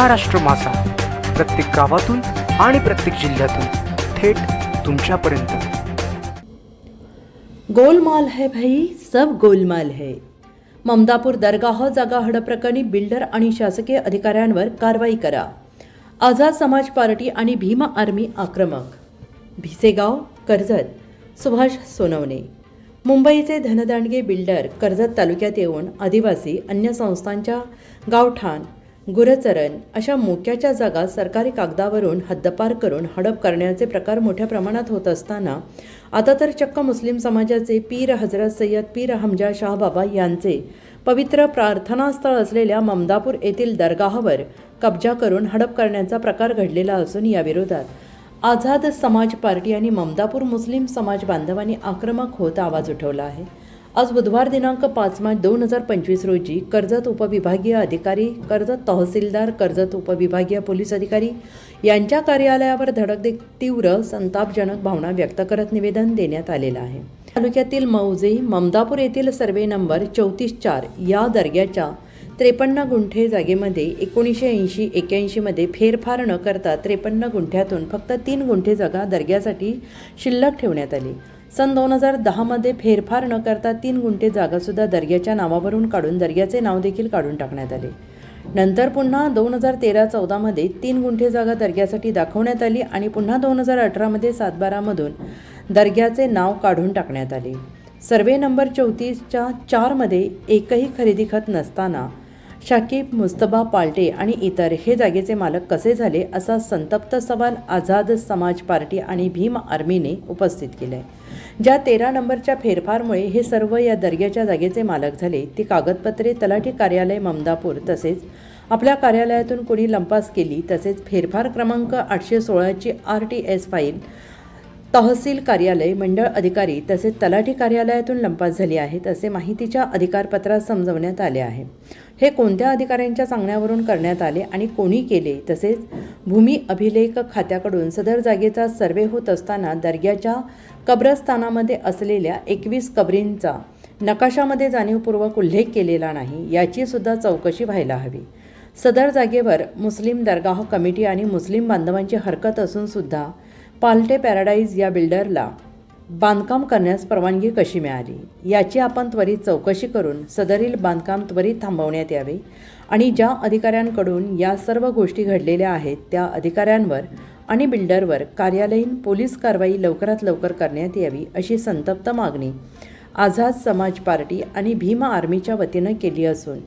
महाराष्ट्र मासा प्रत्येक गावातून आणि प्रत्येक जिल्ह्यातून थेट तुमच्यापर्यंत. गोलमाल है भाई सब गोलमाल है. ममदापूर दरगाह जागा हडप्रकरणी बिल्डर आणि शासकीय अधिकाऱ्यांवर कारवाई करा. आझाद समाज पार्टी आणि भीमा आर्मी आक्रमक. भिसेगाव कर्जत सुभाष सोनवणे. मुंबईचे धनदांडगे बिल्डर कर्जत तालुक्यात येऊन आदिवासी अन्य संस्थांच्या गावठाण गुरचरण अशा मोक्याच्या जागा सरकारी कागदावरून हद्दपार करून हडप करण्याचे प्रकार मोठ्या प्रमाणात होत असताना आता तर चक्क मुस्लिम समाजाचे पीर हजरत सय्यद पीर हमजा शाह बाबा यांचे पवित्र प्रार्थनास्थळ असलेल्या ममदापूर येथील दर्गाहवर कब्जा करून हडप करण्याचा प्रकार घडलेला असून याविरोधात आझाद समाज पार्टी आणि ममदापूर मुस्लिम समाज बांधवांनी आक्रमक होत आवाज उठवला आहे. आज बुधवार दिनांक पाच मार्च दोन हजार पंचवीस रोजी कर्जत उपविभागीय अधिकारी कर्जत तहसीलदार कर्जत उपविभागीय पोलीस अधिकारी यांच्या कार्यालयावर धडक दे तीव्र संतापजनक भावना व्यक्त करत निवेदन देण्यात आलेलं आहे. तालुक्यातील मौजे ममदापूर येथील सर्वे नंबर चौतीस चार या दर्ग्याच्या त्रेपन्न गुंठे जागेमध्ये एकोणीसशे ऐंशी एक्याऐंशीमध्ये फेरफार न करता त्रेपन्न गुंठ्यातून फक्त तीन गुंठे जागा दर्ग्यासाठी शिल्लक ठेवण्यात आली. सन दोन हजार दहामध्ये फेरफार न करता तीन गुंठे जागासुद्धा दर्ग्याच्या नावावरून काढून दर्ग्याचे नाव देखील काढून टाकण्यात आले. नंतर पुन्हा दोन हजार तेरा चौदामध्ये तीन गुंठे जागा दर्ग्यासाठी दाखवण्यात आली आणि पुन्हा दोन हजार अठरामध्ये सातबारामधून दर्ग्याचे नाव काढून टाकण्यात आले. सर्वे नंबर चौतीसच्या चारमध्ये एकही खरेदी खत नसताना शाकिब मुस्तबा पाल्टे आणि इतर हे जागेचे मालक कसे झाले असा संतप्त सवाल आझाद समाज पार्टी आणि भीम आर्मीने उपस्थित केला आहे ज्या तेरा नंबरच्या फेरफारमुळे हे सर्व या दर्ग्याच्या जागेचे मालक झाले ती कागदपत्रे तलाठी कार्यालय ममदापूर तसेच आपल्या कार्यालयातून कोणी लंपास केली तसेच फेरफार क्रमांक आठशे सोळाची आर टी एस फाईल तहसील कार्यालय मंडळ अधिकारी तसेच तलाठी कार्यालयातून लंपास झाली आहेत असे माहितीच्या अधिकारपत्रात समजवण्यात आले आहे. हे कोणत्या अधिकाऱ्यांच्या सांगण्यावरून करण्यात आले आणि कोणी केले? तसेच भूमी अभिलेख खात्याकडून सदर जागेचा सर्वे होत असताना दर्ग्याच्या कब्रस्थानामध्ये असलेल्या एकवीस कबरींचा नकाशामध्ये जाणीवपूर्वक उल्लेख केलेला नाही याचीसुद्धा चौकशी व्हायला हवी. सदर जागेवर मुस्लिम दर्गाह कमिटी आणि मुस्लिम बांधवांची हरकत असूनसुद्धा पाल्टे पॅराडाईज या बिल्डरला बांधकाम करण्यास परवानगी कशी मिळाली? याची आपण त्वरित चौकशी करून सदरील बांधकाम त्वरित थांबवण्यात यावे आणि ज्या अधिकाऱ्यांकडून या सर्व गोष्टी घडलेल्या आहेत त्या अधिकाऱ्यांवर आणि बिल्डरवर कार्यालयीन पोलीस कारवाई लवकरात लवकर करण्यात यावी अशी संतप्त मागणी आझाद समाज पार्टी आणि भीम आर्मीच्या वतीनं केली असून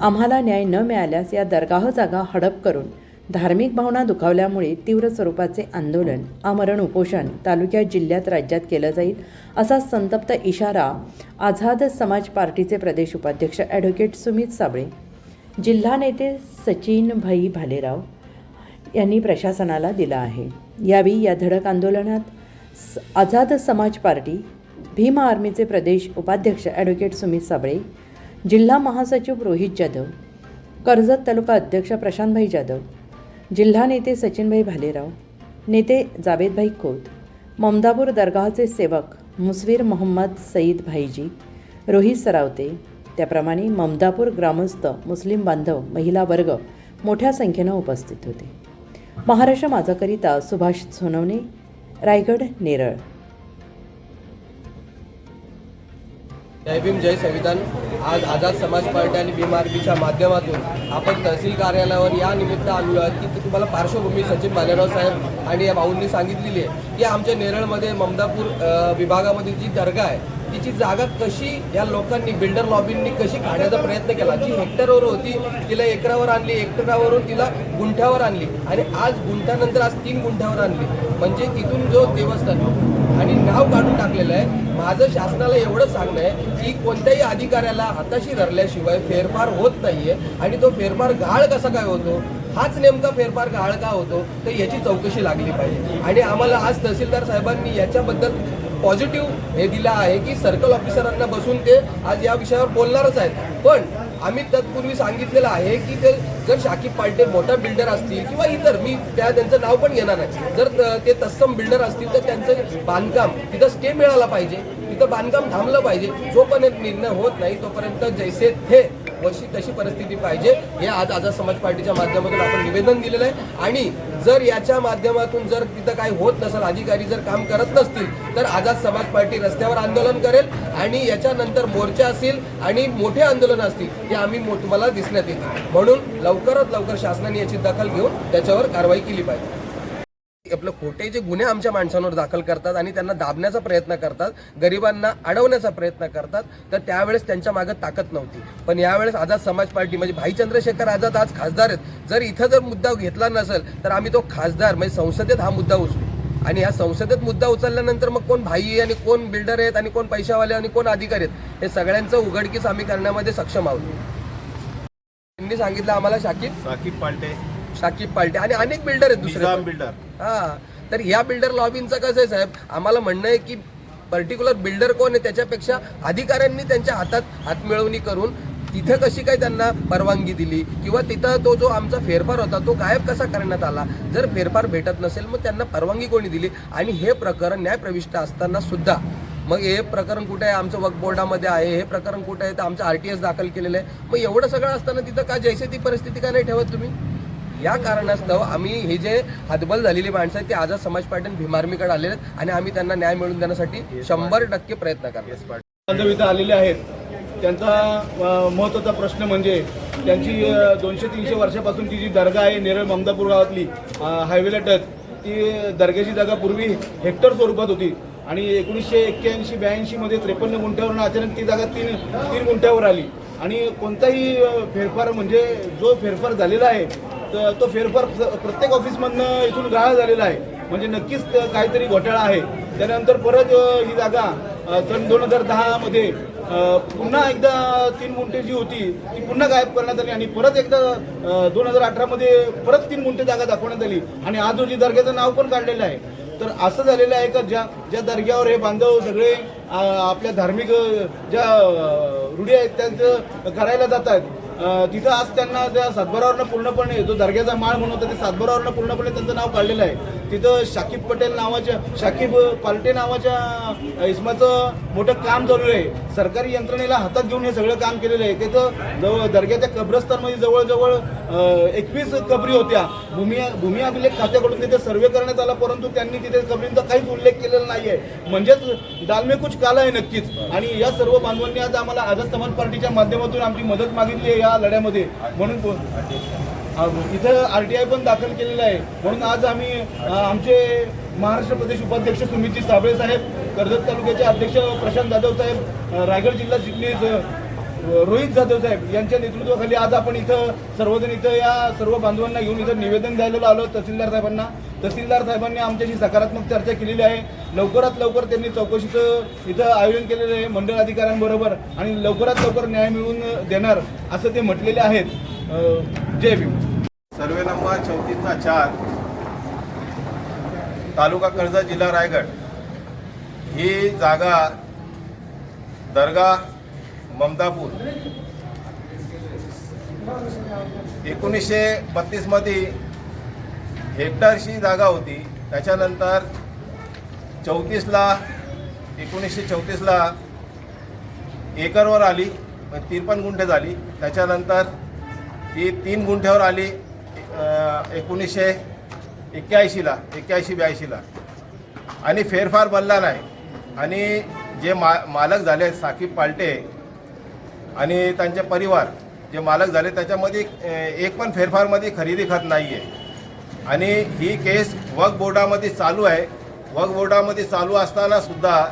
आम्हाला न्याय न मिळाल्यास या दरगाह जागा हडप करून धार्मिक भावना दुखावल्यामुळे तीव्र स्वरूपाचे आंदोलन आमरण उपोषण तालुक्यात जिल्ह्यात राज्यात केलं जाईल असा संतप्त इशारा आझाद समाज पार्टीचे प्रदेश उपाध्यक्ष ॲडव्होकेट सुमित साबळे जिल्हा नेते सचिन भाई भालेराव यांनी प्रशासनाला दिला आहे. यावेळी या धडक आंदोलनात स- आझाद समाज पार्टी भीम आर्मीचे प्रदेश उपाध्यक्ष ॲडव्होकेट सुमित साबळे जिल्हा महासचिव रोहित जाधव कर्जत तालुका अध्यक्ष प्रशांतभाई जाधव जिल्हा नेते सचिनभाई भालेराव नेते जावेदभाई खोत ममदापूर दरगाहचे सेवक मुसवीर मोहम्मद सईद भाईजी रोहित सरावते त्याप्रमाणे ममदापूर ग्रामस्थ मुस्लिम बांधव महिला वर्ग मोठ्या संख्येनं उपस्थित होते. महाराष्ट्र माझाकरिता सुभाष सोनवणे रायगड नेरळ. जय भीम जय संविधान. आज आझाद समाज पार्टी आणि भीम आर्मीच्या माध्यमातून आपण तहसील कार्यालयावर या निमित्त आलेलो आहोत की तुम्हाला पार्श्वभूमी सचिन भालेराव साहेब आणि या भाऊंनी सांगितलेली आहे की आमच्या नेरळमध्ये ममदापूर विभागामधील विभागामध्ये जी दर्गा आहे तिची जागा कशी या लोकांनी बिल्डर लॉबींनी कशी काढण्याचा प्रयत्न केला? जी हेक्टरवर होती तिला एकरावर आणली एकरावरून तिला गुंठ्यावर आणली. आणि आज गुंठ्यानंतर आज तीन गुंठ्यावर आणली. म्हणजे तिथून जो देवस्थान आणि नाव काढून टाकलेलं आहे माझं शासनाला एवढंच सांगणं आहे की कोणत्याही अधिकाऱ्याला हाताशी धरल्याशिवाय फेरफार होत नाहीये. आणि तो फेरफार घाळ कसा काय होतो? हाच नेमका फेरफार घाळ का होतो? तर याची चौकशी लागली पाहिजे. आणि आम्हाला आज तहसीलदार साहेबांनी याच्याबद्दल पॉझिटिव्ह हे दिलं आहे की सर्कल ऑफिसरांना बसून ते आज या विषयावर बोलणारच आहेत. पण आम्ही तत्पूर्वी सांगितलेलं आहे की ते जर शाकिब पाल्टे मोठा बिल्डर असतील किंवा इतर मी त्या त्यांचं नाव पण घेणार आहे जर त- ते तत्सम बिल्डर असतील तर त्यांचं बांधकाम तिथं स्टे मिळाला पाहिजे. तिथं बांधकाम थांबलं पाहिजे. जोपर्यंत निर्णय होत नाही तोपर्यंत जैसे थे. वशी तशी परिस्थिती पाहिजे. हे आज आझाद समाज पार्टीच्या माध्यमातून आपण निवेदन दिलेलं आहे. आणि जर याच्या माध्यमातून जर तिथं काही होत नसेल अधिकारी जर काम करत नसतील तर आझाद समाज पार्टी रस्त्यावर आंदोलन करेल आणि याच्यानंतर मोर्चा असेल आणि मोठे आंदोलन असतील ते आम्ही मो- तुम्हाला दिसण्यात येतील. म्हणून लवकरात लवकर शासनाने याची दखल घेऊन त्याच्यावर कारवाई केली पाहिजे. आपलं खोटे जे गुन्हे आमच्या माणसांवर दाखल करतात आणि त्यांना दाबण्याचा प्रयत्न करतात गरिबांना अडवण्याचा प्रयत्न करतात तर त्यावेळेस त्यांच्या मागे ताकद नव्हती. पण यावेळेस आझाद समाज पार्टी म्हणजे भाई चंद्रशेखर आझाद आज खासदार आहेत. जर इथं जर मुद्दा घेतला नसेल तर आम्ही तो खासदार म्हणजे संसदेत हा मुद्दा उचलू. आणि या संसदेत मुद्दा उचलल्यानंतर मग कोण भाई आहे आणि कोण बिल्डर आहेत आणि कोण पैशावाले आणि कोण अधिकारी आहेत? हे सगळ्यांचं उघडकीस आम्ही करण्यामध्ये सक्षम आहोत. त्यांनी सांगितलं आम्हाला शाकिब? शाकिब पालटे शाकीब पालटे आणि अनेक बिल्डर आहेत दुसरे निजाम पण. बिल्डर हा तर या बिल्डर लॉबींचं कसं आहे साहेब? आम्हाला म्हणणं आहे की पर्टिक्युलर बिल्डर कोण आहे त्याच्यापेक्षा अधिकाऱ्यांनी त्यांच्या हातात हातमिळवणी करून तिथे कशी काय त्यांना परवानगी दिली किंवा तिथं तो जो आमचा फेरफार होता तो गायब कसा करण्यात आला? जर फेरफार भेटत नसेल मग त्यांना परवानगी कोणी दिली? आणि हे प्रकरण न्यायप्रविष्ट असताना सुद्धा मग हे प्रकरण कुठे आहे? आमचं वक बोर्डामध्ये आहे. हे प्रकरण कुठे आहे? तर आमचं आर टी एस दाखल केलेलं आहे. मग एवढं सगळं असताना तिथं का जैसे ती परिस्थिती का नाही ठेवत तुम्ही? या कारणास्तव आम्ही हे जे हतबल झालेली माणसं आहेत ते आझाद समाज पार्टी भीमार्मीकडे आलेले आहेत आणि आम्ही त्यांना न्याय मिळवून देण्यासाठी शंभर टक्के प्रयत्न करतो बांधव इथं आलेले आहेत. त्यांचा महत्त्वाचा प्रश्न म्हणजे त्यांची दोनशे तीनशे वर्षापासूनची जी दर्गा आहे नेरळ ममदापूर गावातली हायवेला टच ती दर्ग्याची जागा पूर्वी हेक्टर स्वरूपात होती. आणि एकोणीसशे एक्क्याऐंशी ब्याऐंशीमध्ये त्रेपन्न गुंठ्यावरून अचानक ती जागा तीन तीन गुंठ्यावर आली. आणि कोणताही फेरफार म्हणजे जो फेरफार झालेला आहे तर तो फेरफार स- प्रत्येक ऑफिसमधनं इथून गाळा झालेला आहे. म्हणजे नक्कीच काहीतरी घोटाळा आहे. त्यानंतर परत ही जागा सन दोन हजार दहामध्ये पुन्हा एकदा तीन गुंठे जी होती ती पुन्हा गायब करण्यात आली आणि परत एकदा दोन हजार अठरामध्ये परत तीन गुंठे जागा दाखवण्यात आली आणि आज रोजी दर्ग्याचं नाव पण काढलेलं आहे. तर असं झालेलं आहे का ज्या ज्या दर्ग्यावर हे बांधव सगळे आपल्या धार्मिक ज्या रूढी आहेत त्यांचं करायला जातात तिथं आज त्यांना त्या सातबारावरनं पूर्णपणे जो दर्ग्याचा माळ म्हणून होता ते सातबारावरनं पूर्णपणे त्यांचं नाव काढलेलं आहे. तिथं शाकिब पटेल नावाच्या शाकिब पालटे नावाच्या इस्माचं मोठं काम चालू आहे. सरकारी यंत्रणेला हातात घेऊन हे सगळं काम केलेलं आहे. तिथं जवळ दर्ग्याच्या कब्रस्तानमध्ये जवळजवळ एकवीस कबरी होत्या. भूमी भूमी अभिलेख खात्याकडून तिथे सर्वे करण्यात आला परंतु त्यांनी तिथे कबरींचा काहीच उल्लेख केलेला नाही आहे म्हणजेच डालमे कुछ काला आहे नक्कीच. आणि या सर्व बांधवांनी आज आम्हाला आझाद समाज पार्टीच्या माध्यमातून आमची मदत मागितली आहे. या लढ्यामध्ये. म्हणून इथं आर टी आय पण दाखल केलेलं आहे. म्हणून आज आम्ही आमचे महाराष्ट्र प्रदेश उपाध्यक्ष सुमितजी साबळे साहेब कर्जत तालुक्याचे अध्यक्ष प्रशांत जाधव साहेब रायगड जिल्हा चिटणीस रोहित जाधव साहेब यांच्या नेतृत्वाखाली आज आपण इथं सर्वजण इथं या सर्व बांधवांना घेऊन इथं निवेदन द्यायला आलो तहसीलदार साहेबांना. तहसीलदार साहेबांनी आमच्याशी सकारात्मक चर्चा केलेली आहे. लवकरात लवकर त्यांनी चौकशीचं इथं आयोजन केलेलं आहे मंडळ अधिकाऱ्यांबरोबर आणि लवकरात लवकर न्याय मिळवून देणार असं ते म्हटलेले आहेत. जय भीम. सर्वे नंबर चौतीसचा चार तालुका कर्जत जिल्हा रायगड. ही जागा दर्गा ममदापूर एकोणीसशे बत्तीसमध्ये हेक्टरशी जागा होती. त्याच्यानंतर चौतीसला एकोणीसशे चौतीसला एकरवर आली मग त्रेपन्न गुंठे झाली. त्याच्यानंतर ती तीन गुंठ्यावर आली एकोणीसशे एक्क्याऐंशीला एक्क्याऐंशी ब्याऐंशीला. आणि फेरफार बनला नाही. आणि जे मा मालक झाले साकीब पालटे आणि त्यांचे परिवार जे मालक झाले त्याच्यामध्ये एक पण फेरफारमध्ये खरेदी खत नाही आहे आणि ही केस वक बोर्डामध्ये चालू आहे. वक बोर्डामध्ये चालू असताना सुद्धा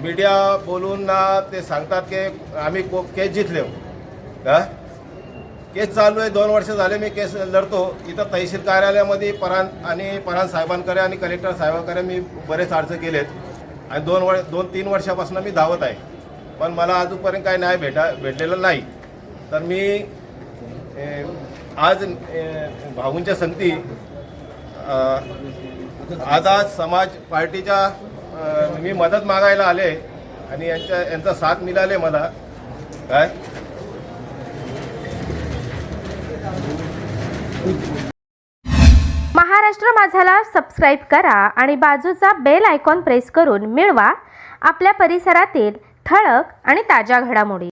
मीडिया बोलून ना ते सांगतात की आम्ही को केस जितले हो. का? केस चालू आहे दोन वर्ष झाले मी केस लढतो. इथं तहसील कार्यालयामध्ये परान आणि परान साहेबांकडे आणि कलेक्टर साहेबांकडे मी बरेच अर्ज केलेत. आणि दोन वर दोन तीन वर्षापासून मी धावत आहे. पण मला अजूनपर्यंत काही न्याय भेटा भेटलेला नाही. तर मी ए, आज भाऊंच्या संगती आझाद समाज पार्टीच्या मी मदत मागायला आले आणि यांच्या यांचा साथ मिळाले मला. काय? महाराष्ट्र माझाला सबस्क्राईब करा आणि बाजूचा बेल आयकॉन प्रेस करून मिळवा. आपल्या परिसरातील ठळक आणि ताज्या घडामोडी.